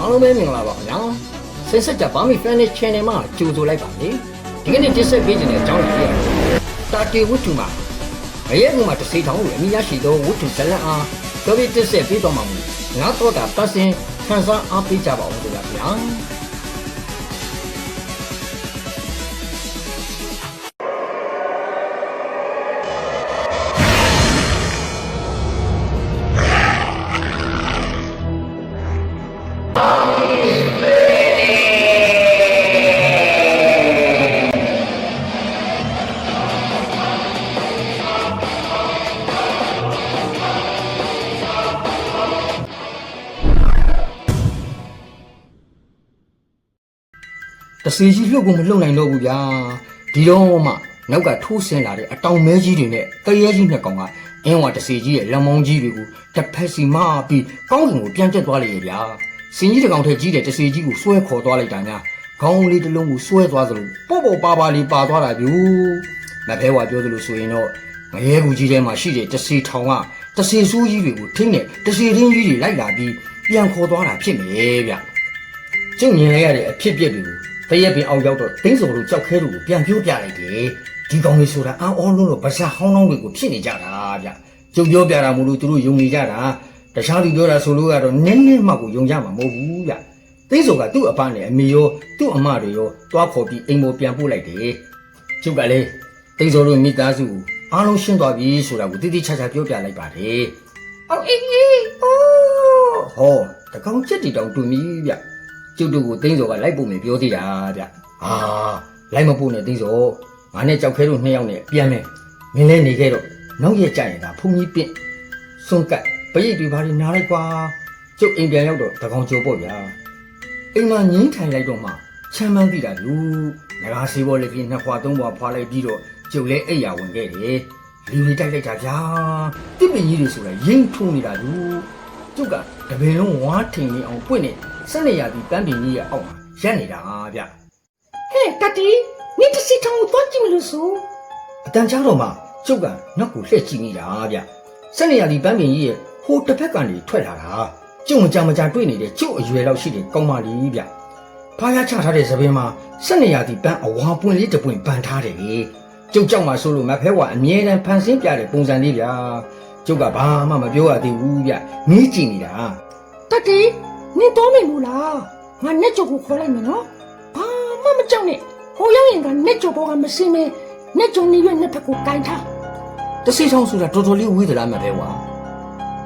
အားလုံးပဲမင်္ဂလာပါခင်ဗျာဆင်ဆက်ကြဘာမီ Furnish Channel မှာကြိုဆိုလိုက်ပါလေဒီကနေ့တင်ဆက်ပေးခြင်းတဲ့အကြောင်းအရာလေးတာတီဝတ္ထုမှာဘရဲကူမှာတစ်စိထောင်ကိုအမိရရှိသောဝတ္ထုဇလန်အားတော်ပြီးတင်ဆက်ပေးသွားမှာမို့ငါတော့တာပတ်စင်ခန်းစားအားပေးကြပါဦးခင်ဗျာ စီကြီးလှုပ်ကိုမလှုပ်နိုင်တော့ဘူးဗျာဒီတော့မှနောက်ကထိုးဆင်းလာတဲ့အတောင်မဲကြီးတွေနဲ့တရဲကြီးနှစ်ကောင်ကအင်းဝါတစီကြီးရဲ့လက်မောင်းကြီးတွေကိုတစ်ဖက်စီမပြီးကောင်းကင်ကိုပြန်ကျက်သွားလေရဲ့ဗျာစင်ကြီးတစ်ကောင်ထက်ကြီးတဲ့တစီကြီးကိုဆွဲခေါ်သွားလိုက်တာများခေါင်းလေးတစ်လုံးကိုဆွဲသွားသလိုပေါ့ပေါ့ပါပါလေးပါသွားတာဗျူမဖဲဝါပြောသလိုဆိုရင်တော့ငရဲကူကြီးထဲမှာရှိတဲ့တစီထောင်ကတစီဆိုးကြီးတွေကိုထင်းနဲ့တစီရင်းကြီးတွေလိုက်လာပြီးပြန်ခေါ်သွားတာဖြစ်မယ်ဗျကျုပ်မြင်လိုက်ရတဲ့အဖြစ်အပျက်တွေကို တရက်ပင်အောင်ရောက်တော့တင်းစော်တို့ကြောက်ခဲတို့ကိုပြန်ပြောပြလိုက်တယ်ဒီကောင်လေးဆိုတာအံ့ဩလို့တော့ဗစားဟောင်းဟောင်းတွေကိုဖြစ်နေကြတာဗျကျုပ်ပြောပြတာမို့လို့သူတို့ယုံနေကြတာတခြားသူပြောတာဆိုလို့ကတော့နည်းနည်းမှကိုယုံကြမှာမဟုတ်ဘူးဗျတင်းစော်ကသူ့အဖနဲ့အမေရောသူ့အမတွေရောတွားခေါ်ပြီးအိမ်ပေါ်ပြန်ပို့လိုက်တယ်ကျုပ်ကလည်းတင်းစော်တို့မိသားစုကိုအားလုံးရှင်းသွားပြီဆိုတာကိုတိတိကျကျပြောပြလိုက်ပါတယ်အော်အေးအေးအိုးဟောတကောင်ချက်တီတောင်တူမီဗျ ကျုပ်တို့ကိုတင်းစော်ကလိုက်ဖို့မယ်ပြောသေးတာဗျဟာလိုက်မဖို့နဲ့တင်းစော်ငါနဲ့ကြောက်ခဲတို့နှစ်ယောက်နဲ့ပြန်မယ်မင်းလည်းနေခဲ့တော့နောက်ရက်ကြရင်ဒါဖုန်ကြီးပင့်စွန့်ကတ်ပရိတ်တွေဘာတွေနားလိုက်ကွာကျုပ်အိမ်ပြန်ရောက်တော့တကောင်ကျော်ပေါ့ဗျာအိမ်မှာငင်းထိုင်လိုက်တော့မှချမ်းမန်းသိတာလူငကားစီဘောလေးပြင်းနှစ်ခွာသုံးခွာဖွာလိုက်ပြီးတော့ကျုပ်လည်းအိပ်ယာဝင်ခဲ့တယ်လူတွေတိုက်လိုက်တာဗျာတစ်ပင်ကြီးတွေဆိုတာရိမ့်ထုံးနေတာလူကျုပ်ကတပင်လုံးဝါထင်နေအောင်ပွင့်နေ စက်နေရသည်ပန်းပင်ကြီးရဲ့အောက်မှာရက်နေတာဗျဟဲ့တတီနေတစီထောင်ကိုသွားကြည့်မလို့ဆိုအတန်ကြားတော့မှကျုပ်ကနောက်ကိုလှည့်ကြည့်နေတာဗျစက်နေရသည်ပန်းပင်ကြီးရဲ့ဟိုတစ်ဖက်ကနေထွက်လာတာကျုပ်မကြမကြတွေ့နေတဲ့ကျုပ်အရွယ်လောက်ရှိတဲ့ကောင်းမလေးဗျဖားရချထားတဲ့သပင်မှာစက်နေရသည်ပန်းအဝါပွင့်လေးတစ်ပွင့်ပန်ထားတယ်ကျုပ်ကြောက်မှဆိုလို့မဖဲဝါအမြဲတမ်းဖန်ဆင်းပြတဲ့ပုံစံလေးဗျကျုပ်ကဘာမှမပြောရသေးဘူးဗျငေးကြည့်နေတာတတီ နေတော့မယ်မို့လားငါနဲ့ကြော်ကိုခေါ်လိုက်မယ်နော်ဘာမှမကြောက်နဲ့ဟိုရောက်ရင်ကနဲ့ကြော်ဘောကမစင်းမဲနဲ့ကြော်နေရွက်နှစ်ဖက်ကိုကင်ထားတစီဆောင်ဆိုတာတော်တော်လေးဝေးသလားမပဲဝါ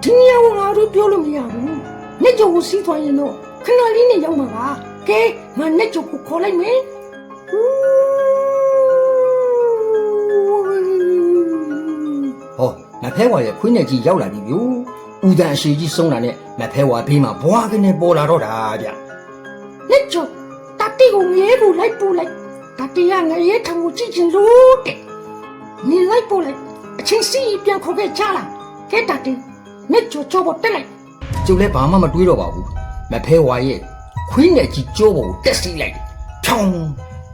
ဒီနေရာကငါတို့ပြောလို့မရဘူးနဲ့ကြော်ကိုစီးသွားရင်တော့ခဏလေးနဲ့ရောက်မှာပါကဲငါနဲ့ကြော်ကိုခေါ်လိုက်မယ်ဟောမဖဲဝါရဲ့ခွေးနဲ့ကြီးရောက်လာပြီဗျ။ဦးတန်အရှိကြီးဆုံးတာနဲ့ မဖဲဝါဘေးမှာဘွားကနေပေါ်လာတော့တာဗျနဲ့ကြော်တတီကိုငဲကိုလိုက်ပို့လိုက်တတီကငရဲထောင်ကိုကြည့်ချင်လို့တဲ့နေလိုက်ပို့လိုက်အချင်းစီပြန်ခေါ်ခဲ့ကြလားကဲတတီနဲ့ကြော်ကြော်ပေါ်တက်လိုက်။ကျုပ်လည်းဘာမှမတွေးတော့ပါဘူး။မဖဲဝါရဲ့ခွေးနဲ့ကြီးကြောပေါ်ကိုတက်စီလိုက်တယ်။ဖြောင်း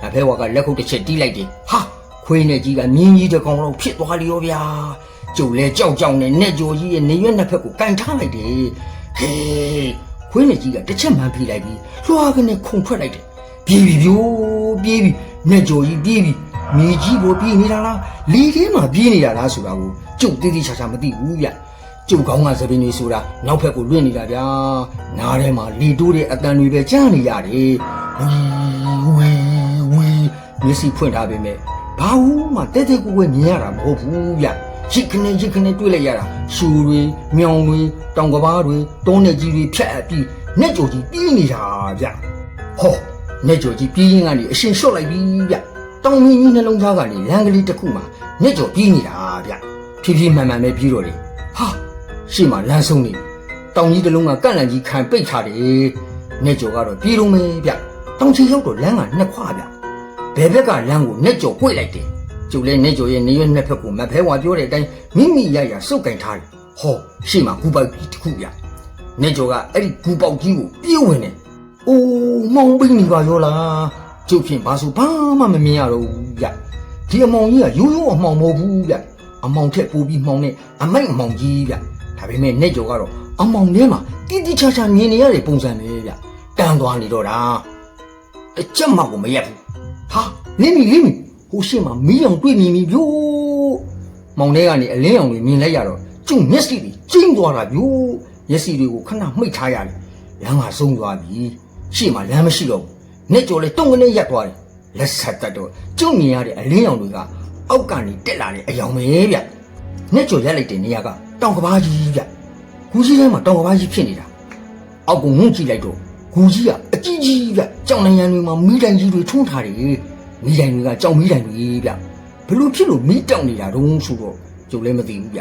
မဖဲဝါကလက်ခုပ်တစ်ချက်တီးလိုက်တယ်။ဟာခွေးနဲ့ကြီးကမြင်းကြီးတစ်ကောင်တော့ဖြစ်သွားလျောဗျာ။ကျုပ်လည်းကြောက်ကြောက်နဲ့နဲ့ကြော်ကြီးရဲ့နေရွက်နှစ်ဖက်ကိုကန်ထားလိုက်တယ်။ ဟေးခွေးနဲ့ကြီးကတစ်ချက်မှန်ပြလိုက်ပြီးလွှာကနေခုန်ထွက်လိုက်တယ်။ပြေးပြီဗျိုးပြေးပြီနဲ့ကြော်ကြီးပြေးပြီမြေကြီးပေါ်ပြေးနေတာလားလေထဲမှာပြေးနေတာလားဆိုတာကိုကျုပ်တိတိကျကျမသိဘူးဗျကျုပ်ကောင်းကသပင်းတွေဆိုတာနောက်ဘက်ကိုလွင့်နေတာဗျာနားထဲမှာလေတိုးတဲ့အတန်တွေပဲကြားနေရတယ်ဝီဝီဝီမျက်စိဖွင့်ထားပေမဲ့ဘာဘူးမှတဲတဲကိုယ်ကိုယ်မြင်ရတာမဟုတ်ဘူးဗျ ရစ်ခနဲ့ရစ်ခနဲ့တွေ့လိုက်ရတာရှူတွေမြောင်တွေတောင်ကဘာတွေတုံးနေကြီးတွေဖြတ်အပ်ပြီးနဲ့ကြော်ကြီးပြေးနေတာဗျဟောနေကြော်ကြီးပြေးရင်ကနေအရှင်လျှော့လိုက်ပြီဗျတောင်မင်းကြီးနှလုံးသားကနေလမ်းကလေးတစ်ခုမှာနေကြော်ပြေးနေတာဗျဖြည်းဖြည်းမှန်မှန်ပဲပြေးတော့လေဟာရှေ့မှာလမ်းဆုံးနေတောင်ကြီးတစ်လုံးကကန့်လန့်ကြီးခံပိတ်ထားတယ်နေကြော်ကတော့ပြေးတော့မယ်ဗျတောင်ချီရောက်တော့လမ်းကနှစ်ခွဗျဘယ်ဘက်ကလမ်းကိုနေကြော်꿰လိုက်တယ် ကျုပ်လည်းနေကြော်ရဲ့နေရွက်နှစ်ဖက်ကိုမဖဲဝါပြောတဲ့အတိုင်းမိမိရရစုပ်ကင်ထားတယ်ဟောရှေ့မှာကူပိုက်ကြီးတစ်ခုဗျနေကြော်ကအဲ့ဒီကူပေါက်ကြီးကိုပြေးဝင်တယ်။အိုးမောင်ပိနေပါရောလား။ကျုပ်ဖြင့်ဘာဆိုဘာမှမမြင်ရတော့ဘူးဗျ။ဒီအမောင်ကြီးကရိုးရိုးအမောင်မဟုတ်ဘူးဗျ။အမောင်ထက်ပိုပြီးမှောင်နဲ့အမိုက်အမောင်ကြီးဗျ။ဒါပေမဲ့နေကြော်ကတော့အမောင်ထဲမှာတိတိကျကျမြင်နေရတဲ့ပုံစံပဲဗျ။တတန်းသွားနေတော့တာတစ်ချက်မှကိုမရက်ဘူးဟာလင်းမီလင်းမီ ဟိုရှေ့မှာမီးအောင်တွေ့မြင်ပြီဗျို့မောင်ထဲကနေအလင်းအောင်တွေမြင်လိုက်ရတော့ကျုံမျက်စိတွေကျင်းသွားတာဗျို့မျက်စိတွေကိုခဏမှိတ်ထားရတယ်လမ်းကဆုံးသွားပြီရှေ့မှာလမ်းမရှိတော့ဘူးနဲ့ကြော်လေတုံကနေရက်သွားတယ်လက်ဆက်တတ်တော့ကျုံမြင်ရတဲ့အလင်းအောင်တွေကအောက်ကနေတက်လာတဲ့အယောင်ပဲဗျနဲ့ကြော်ရက်လိုက်တဲ့နေရာကတောင်ကဘာကြီးဗျကူကြီးထဲမှာတောင်ကဘာကြီးဖြစ်နေတာအောက်ကငုံကြည့်လိုက်တော့ဂူကြီးကအကြီးကြီးဗျကြောင်နိုင်ငံတွေမှာမီးတိုင်ကြီးတွေထွန်းထားတယ် မီးတိုင်တွေကကြောင်မီးတိုင်တွေဗျဘလို့ဖြစ်လို့မီးတောက်နေတာတုံးဆိုတော့ကျုပ်လည်းမသိဘူးဗျ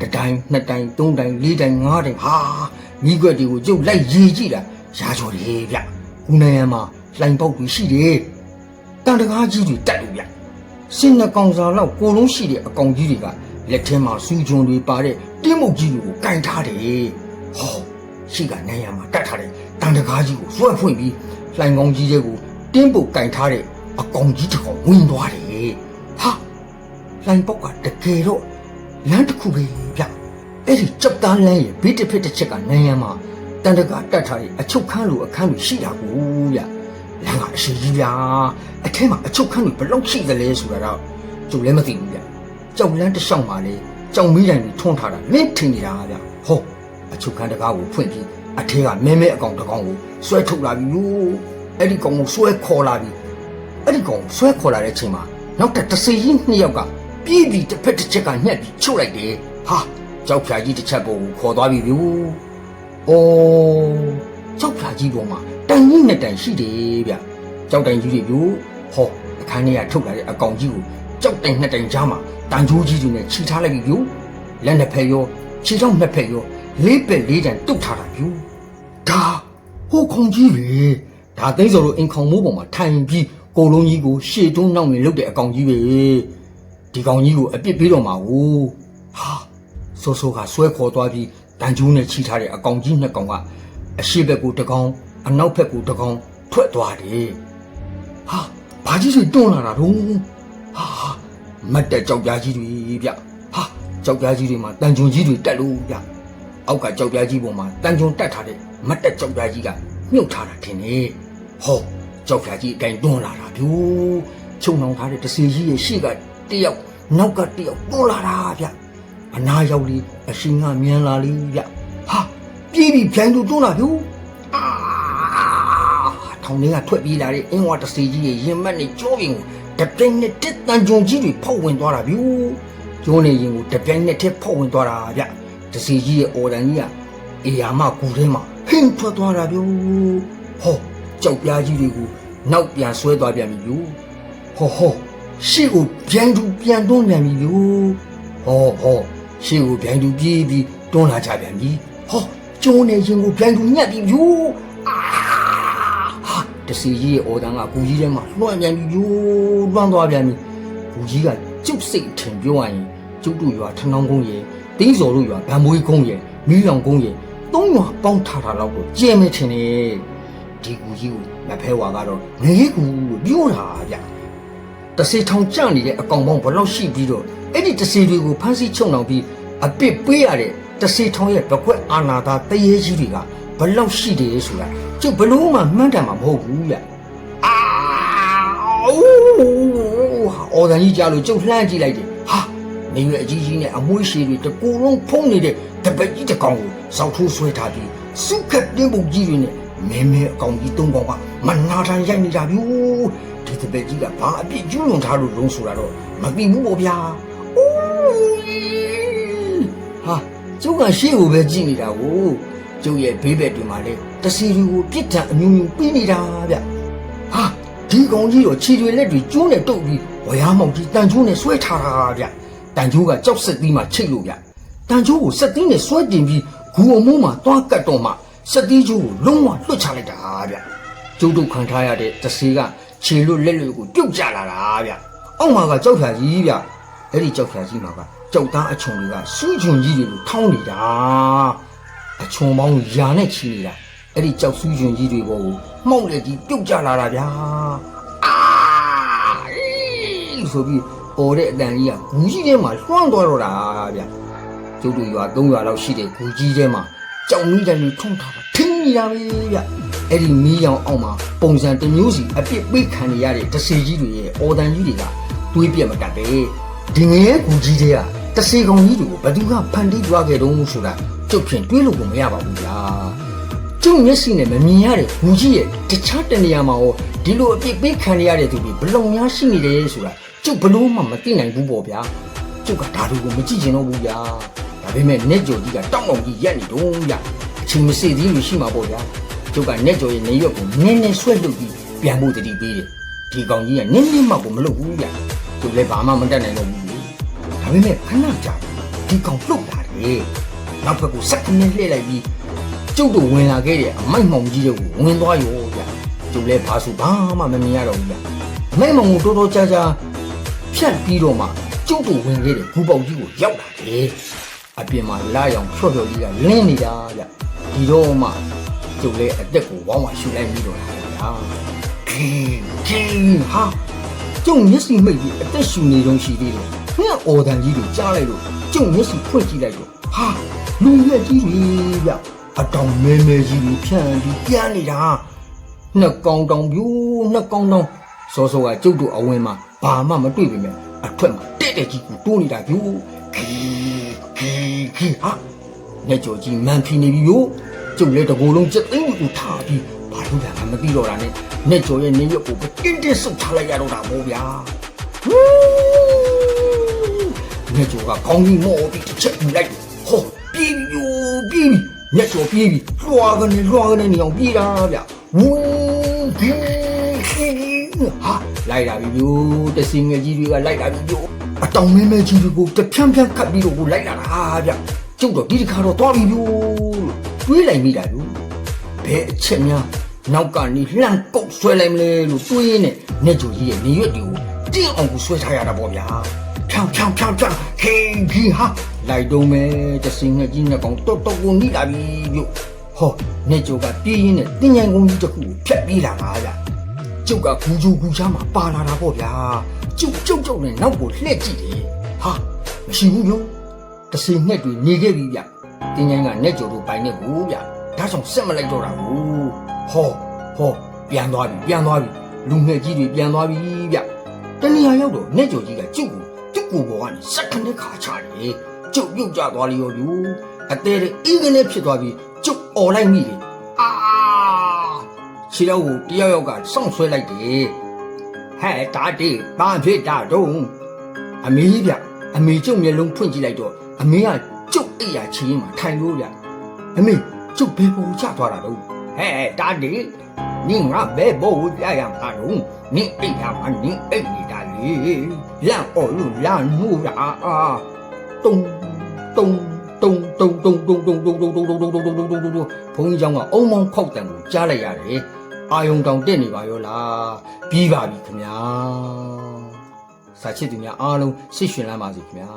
တစ်တိုင်နှစ်တိုင်သုံးတိုင်လေးတိုင်ငါးတိုင်ဟာမီးခွက်တွေကိုကျုပ်လိုက်ရေးကြည့်တာရာချော်တယ်ဗျဂူနိုင်ငံမှာလှိုင်ပေါက်တွေရှိတယ်တန်တကားကြီးတွေတက်လို့ဗျစင်နှကောင်စာလောက်ကိုလုံးရှိတဲ့အကောင်ကြီးတွေကလက်ထဲမှာစူးဂျွန်တွေပါတဲ့တင်းမုတ်ကြီးတွေကိုကင်ထားတယ်ဟောရှိကနိုင်ရမှာတတ်ထားတဲ့တန်တကားကြီးကိုဆွဲဖွင့်ပြီးလှိုင်ကောင်းကြီးတွေကိုတင်းပုတ်ကင်ထားတဲ့ အကောင်ကြီးတစ်ကောင်ဝင်သွားတယ်ဟာလှိုင်ပုတ်ကတကယ်တော့လမ်းတစ်ခုပဲဗျအဲ့ဒီကြောက်သားလမ်းရဲ့ဘေးတစ်ဖက်တစ်ချက်ကနိုင်ရမှာတန်တကားတတ်ထားတဲ့အချုပ်ခန်းလိုအခန်းလိုရှိတာကိုဗျလမ်းကအရှိကြီးဗျာအထက်မှာအချုပ်ခန်းတွေဘယ်လောက်ရှိသလဲဆိုတာတော့ကျုပ်လည်းမသိဘူးဗျကြောက်လန်းတစ်လျှောက်မှာလေကြောင်မီးတိုင်တွေထွန်းထားတာမင်းထင်နေတာဗျဟောအချုပ်ခန်းတကားကိုဖွင့်ပြီးအထဲကမဲမဲအကောင်တစ်ကောင်ကိုဆွဲထုတ်လာပြီလို့အဲ့ဒီကောင်ကိုဆွဲခေါ်လာပြီ အဲ့ဒီကောင်ကိုဆွဲခေါ်လာတဲ့အချိန်မှာနောက်တစ်တစ်စီကြီးနှစ်ယောက်ကပြေးပြီးတစ်ဖက်တစ်ချက်ကညှက်ပြီးချုပ်လိုက်တယ်ဟာကြောက်ဖြာကြီးတစ်ချက်ကိုခေါ်သွားပြီဗျို့အိုးကြောက်ဖြာကြီးပေါ်မှာတန်ကြီးနဲ့တန်ရှိတယ်ဗျကြောက်တိုင်ကြီးတွေဗျို့ဟောအခန်းထဲကထုတ်လာတဲ့အကောင်ကြီးကိုကြောက်တိုင်နှစ်တိုင်ကြားမှာတန်ကြိုးကြီးတွေနဲ့ခြိထားလိုက်ပြီဗျို့လက်နှစ်ဖက်ရောခြေထောက်နှစ်ဖက်ရောလေးပက်လေးတန်တုတ်ထားတာပြူဒါဟိုခုံကြီးပဲဒါသိန်းစော်တို့အင်ခေါင်မိုးပေါ်မှာထိုင်ပြီး ကိုလုံးကြီးကိုရှေ့တွန်းနောက်နေလုတ်တဲ့အကောင်ကြီးပဲဒီကောင်ကြီးကိုအပြစ်ပေးတော့မှာကိုဟာဆိုးဆိုးကဆွဲခေါ်သွားပြီးတန်ကျိုးနဲ့ချီထားတဲ့အကောင်ကြီးနှစ်ကောင်ကအရှိဘက်ကိုတစ်ကောင်အနောက်ဘက်ကိုတစ်ကောင်ထွက်သွားတယ်ဟာဘာကြီးတွေတွန်းလာတာတော့ဟာမတ်တက်ကြောက်ကြားကြီးတွေဗျဟာကြောက်ကြားကြီးတွေမှာတန်ကျုံကြီးတွေတက်လို့ဗျအောက်ကကြောက်ပြားကြီးပေါ်မှာတန်ကြုံတက်ထားတဲ့မတ်တက်ကြောက်ပြားကြီးကမြုပ်ထားတာထင်နေဟော ကြောက်ပြားကြီးအတိုင်းတွန်းလာတာဗျို့ချုံနှောင်ထားတဲ့တစီကြီးရဲ့ရှေ့ကတယောက်နောက်ကတယောက်တွန်းလာတာဗျအနာရောက်လီအရှင်ကမြန်လာလီဗျဟာပြေးပြီးဖြိုင်းသူတွန်းလာဗျို့အာထောင်ထဲကထွက်ပြေးလာတဲ့အင်းဝါတစီကြီးရဲ့ရင်မက်နဲ့ကြောပြင်ကိုတပြိုင်နဲ့တက်တန်ကြုံကြီးတွေဖောက်ဝင်သွားတာဗျို့ကျိုးနေရင်ကိုတပြိုင်နဲ့ထက်ဖောက်ဝင်သွားတာဗျတစီကြီးရဲ့အော်တန်ကြီးကအေယာမကူထဲမှာဟင်းထွက်သွားတာဗျို့ဟောကြောက်ပြားကြီးတွေကို နောက်ပြန်ဆွဲသွားပြန်ပြီဗျို့ဟောဟောရှေ့ကိုပြန်သူပြန်တွန်းပြန်ပြီဗျို့ဟောဟောရှေ့ကိုပြန်သူပြေးပြီးတွန်းလာကြပြန်ပြီဟောကျုံးနေရင်ကိုပြန်သူညက်ပြီဗျို့အာဟာတစီကြီးရဲ့အော်တန်ကကူကြီးထဲမှာလွှမ်းပြန်ပြီဗျို့လွှမ်းသွားပြန်ပြီကူကြီးကကျုပ်စိတ်ထင်ပြောရရင်ကျုပ်တို့ရွာထနောင်းကုန်းရဲ့တင်းစော်တို့ရွာဗံမွေးကုန်းရဲ့မီးလောင်ကုန်းရဲ့သုံးရွာပေါင်းထားတာတော့ကိုကျဲမဲချင်တယ် ဒီကူကြီးကိုမဖဲဝါကတော့ငရေကူလို့ပြောတာဗျတစေထောင်ကြနေတဲ့အကောင်ပေါင်းဘယ်လောက်ရှိပြီးတော့အဲ့ဒီတစေတွေကိုဖမ်းဆီးချုပ်နှောင်ပြီးအပစ်ပေးရတဲ့တစေထောင်ရဲ့ဘကွက်အာနာသာတရေကြီးတွေကဘယ်လောက်ရှိတယ်ဆိုတာကျုပ်ဘလို့မှမှန်းတယ်မှာမဟုတ်ဘူးဗျအာအိုးအော်ဒန်ကြီးကြားလို့ကျုပ်လှမ်းကြည့်လိုက်တယ်ဟာနေရွယ်အကြီးကြီးနဲ့အမွှေးရှည်တွေတကူလုံးဖုံးနေတဲ့တပည့်ကြီးတစ်ကောင်ကိုစောက်ထိုးဆွဲထားပြီးစုခက်တင်းပုံကြီးတွေနဲ့ မဲမဲအကောင်ကြီးသုံးကောင်ကမနာတန်ရိုက်နေတာဗျို့ဒီတပည့်ကြီးကဘာအပြစ်ကျူးလွန်ထားလို့လုံးဆိုတာတော့မသိဘူးပေါ့ဗျာအိုးဟာကျုပ်ကရှေ့ကိုပဲကြည့်နေတာကိုကျုပ်ရဲ့ဘေးဘက်တွေမှာလေတစီတွေကိုပြစ်ဒဏ်အမျိုးမျိုးပြီးနေတာဗျဟာဒီကောင်ကြီးတော့ခြေတွေလက်တွေကျိုးနဲ့တုပ်ပြီးဝရမောင်ကြီးတန်ချိုးနဲ့ဆွဲထားတာဗျတန်ချိုးကကြောက်ဆက်သီးမှချိတ်လို့ဗျတန်ချိုးကိုဆက်သီးနဲ့ဆွဲတင်ပြီးဂူအမိုးမှာသွားကတ်တော့မှ ဆက်သီးချိုးကိုလုံးဝလွတ်ချလိုက်တာဗျကျုပ်တို့ခံထားရတဲ့တဆေကခြေလွတ်လက်လွတ်ကိုပြုတ်ကျလာတာဗျအောက်မှာကကြောက်ဖြာကြီးဗျအဲ့ဒီကြောက်ဖြာကြီးမှာကကြောက်သားအချုံတွေကစူးချွန်ကြီးတွေကိုထောင်းနေတာအချုံပေါင်းယာနဲ့ချီနေတာအဲ့ဒီကြောက်စူးချွန်ကြီးတွေပေါ်ကိုမှောက်လက်ကြီးပြုတ်ကျလာတာဗျာအာအေးဆိုပြီးပေါ်တဲ့အတန်ကြီးကဂူကြီးထဲမှာလွှမ်းသွားတော့တာဗျကျုပ်တို့ရွာ၃ရွာလောက်ရှိတဲ့ဂူကြီးထဲမှာ ကြောင်မီးတန်ကြီးထုံထားတာထင်းနေတာပဲဗျအဲ့ဒီမီးရောင်အောင်မှာပုံစံတစ်မျိုးစီအပြစ်ပေးခံနေရတဲ့တစေကြီးတွေရဲ့အော်တန်ကြီးတွေကတွေးပြတ်မတတ်ပဲဒီငရဲကူကြီးတွေကတစေကောင်ကြီးတွေကိုဘယ်သူကဖန်တီးကြွားခဲ့တုံးဆိုတာကျုပ်ဖြင့်တွေးလို့ကိုမရပါဘူးဗျာကျုပ်မျက်စိနဲ့မမြင်ရတဲ့ဘူကြီးရဲ့တခြားတနေရာမှာရောဒီလိုအပြစ်ပေးခံရတဲ့သူတွေဘလုံများရှိနေတယ်ဆိုတာကျုပ်ဘလို့မှမသိနိုင်ဘူးပေါ့ဗျာကျုပ်ကဒါတွေကိုမကြည့်ချင်တော့ဘူးဗျာ ဒါပေမဲ့နဲ့ကြော်ကြီးကတောက်အောင်ကြီးရက်နေတော့ဗျာအချိန်မစေသေးလို့ရှိမှာပေါ့ဗျာကျုပ်ကနဲ့ကြော်ရဲ့နေရွက်ကိုနင်းနေဆွဲလုတ်ပြီးပြန်ဖို့တတိပေးတယ်ဒီကောင်ကြီးကနင်းနင်းမှကိုမလုပ်ဘူးဗျကျုပ်လည်းဘာမှမတတ်နိုင်တော့ဘူးလေဒါပေမဲ့ခဏကြာဒီကောင်လှုပ်လာတယ်နောက်ဘက်ကိုစက်ကနေလှည့်လိုက်ပြီးကျုပ်တို့ဝင်လာခဲ့တဲ့အမိုက်မောင်ကြီးတွေကိုဝင်သွားရောဗျကျုပ်လည်းဘာဆိုဘာမှမမြင်ရတော့ဘူးဗျအမိုက်မောင်ကိုတော်တော်ကြာကြာဖြတ်ပြီးတော့မှကျုပ်တို့ဝင်ခဲ့တဲ့ဘူပေါက်ကြီးကိုရောက်လာတယ် အပြင်မှာလာရောင်ဖြော့ဖြော့ကြီးကလင်းနေတာဗျဒီတော့မှကျုပ်လည်းအသက်ကိုဝေါင်းဝါရှူလိုက်ပြီးတော့လာဗျာခင်းခင်းဟာကျုံမျက်စိမိတ်ပြီးအသက်ရှူနေတော့ရှိသေးတယ်ငါအော်တန်ကြီးတွေကြားလိုက်လို့ကျုံမျက်စိဖွင့်ကြည့်လိုက်တော့ဟာလူရွက်ကြီးတွေဗျအတောင်မဲမဲကြီးတွေဖြန့်ပြီးပြန်နေတာနှစ်ကောင်တောင်ပြိုးနှစ်ကောင်တောင်စောစောကကျုပ်တို့အဝင်မှာဘာမှမတွေ့ပေမဲ့ အထွက်မှာတဲ့တဲ့ကြီးကိုတိုးနေတာပြိုးခီခီခီဟာနဲ့ကြော်ကြီးမန်ဖီနေပြီယို့ကျုပ်လည်းတကိုယ်လုံးစက်သိန်းကိုထားပြီးဘာလို့လဲမသိတော့တာနဲ့နဲ့ကြော်ရဲ့နေရွက်ကိုတင်းတင်းဆုတ်ချလိုက်ရတော့တာမို့ဗျာဟူးနဲ့ကြော်ကခေါင်းကြီးမော့ပြီးတစ်ချက်ယူလိုက်ဟောပြေးပြီယို့ပြေးပြီနဲ့ကြော်ပြေးပြီလွှာကနေလွှာကနေနေအောင်ပြေးတာဗျဝူးဒီ ဟာလိုက်လာပြီယို့တစင်ငယ်ကြီးတွေကလိုက်လာပြီယို့အတောင်မဲမဲကြီးတွေကိုတဖြန်းဖြန်းခတ်ပြီးတော့ကိုလိုက်လာတာဗျကျုပ်တော့ဒီတစ်ခါတော့သွားပြီလို့တွေးလိုက်မိတာလို့ဘယ်အချက်များနောက်ကနေလှမ်းကုတ်ဆွဲလိုက်မလဲလို့တွေးရင်းနဲ့နေကြကြီးရဲ့နေရွက်တွေကိုတင်းအောင်ကိုဆွဲထားရတာပေါ့ဗျာဖြောင်းဖြောင်းဖြောင်းဖြောင်းဟေးဒီဟာလိုက်တော့မယ်တစင်ငယ်ကြီးနဲ့ကောင်တော်တော်ကိုနိလာပြီလို့ဟောနေကြကပြေးရင်းနဲ့တင်းញိုင်ကုန်းကြီးတစ်ခုကိုဖြတ်ပြေးလာတာဗျာ ကျုပ်ကဂူဂျူဂူချားမှာပါလာတာပေါ့ဗျာကျုပ်ကျုပ်ကျုပ်နဲ့နောက်ကိုလှည့်ကြည့်တယ်ဟာမရှိဘူးလို့တစီငှက်တွေနေခဲ့ပြီဗျတင်းငိုင်းကနဲ့ကြော်တို့ပိုင်နေကိုဗျဒါကြောင့်ဆက်မလိုက်တော့တာကိုဟောဟောပြန်သွားပြီပြန်သွားပြီလူငှက်ကြီးတွေပြန်သွားပြီဗျတနေရာရောက်တော့နဲ့ကြော်ကြီးကကျုပ်ကိုကျုပ်ကိုဘောကနေစက်ခနဲ့ခါချတယ်ကျုပ်ပြုတ်ကြသွားလျော်လူအသေးလေးအင်းကနေဖြစ်သွားပြီကျုပ်អော်လိုက်မိတယ်အာ ခြေတော့ကိုတယောက်ယောက်ကစောင့်ဆွဲလိုက်တယ်ဟဲ့တာတေးဘာဖြစ်တာတုံး အမေကြီးဗျအမေကျုပ်မျက်လုံးဖွင့်ကြည့်လိုက်တော့အမေကကျုပ်အိယာချီရင်မှာထိုင်လို့ဗျအမေကျုပ်ဘယ်ကိုချသွားတာတော့ဟဲ့တာဒီနင်ငါဘယ်ဘောကိုပြရမှာတော့နင်အိယာမှာနင်အိနေတာလေလန့်အော်လို့လန့်မှုတာအာတုံတုံတုံတုံတုံတုံတုံတုံတုံတုံတုံတုံတုံတုံတုံတုံတုံတုံဘုန်းကြီးเจ้าကအုံမောင်းခောက်တံကိုကြားလိုက်ရတယ် အာယုံတောင်တက်နေပါရောလားပြီးပါပြီခင်ဗျာစာချစ်သူများအားလုံးစိတ်ရှင်လန်းပါစေခင်ဗျာ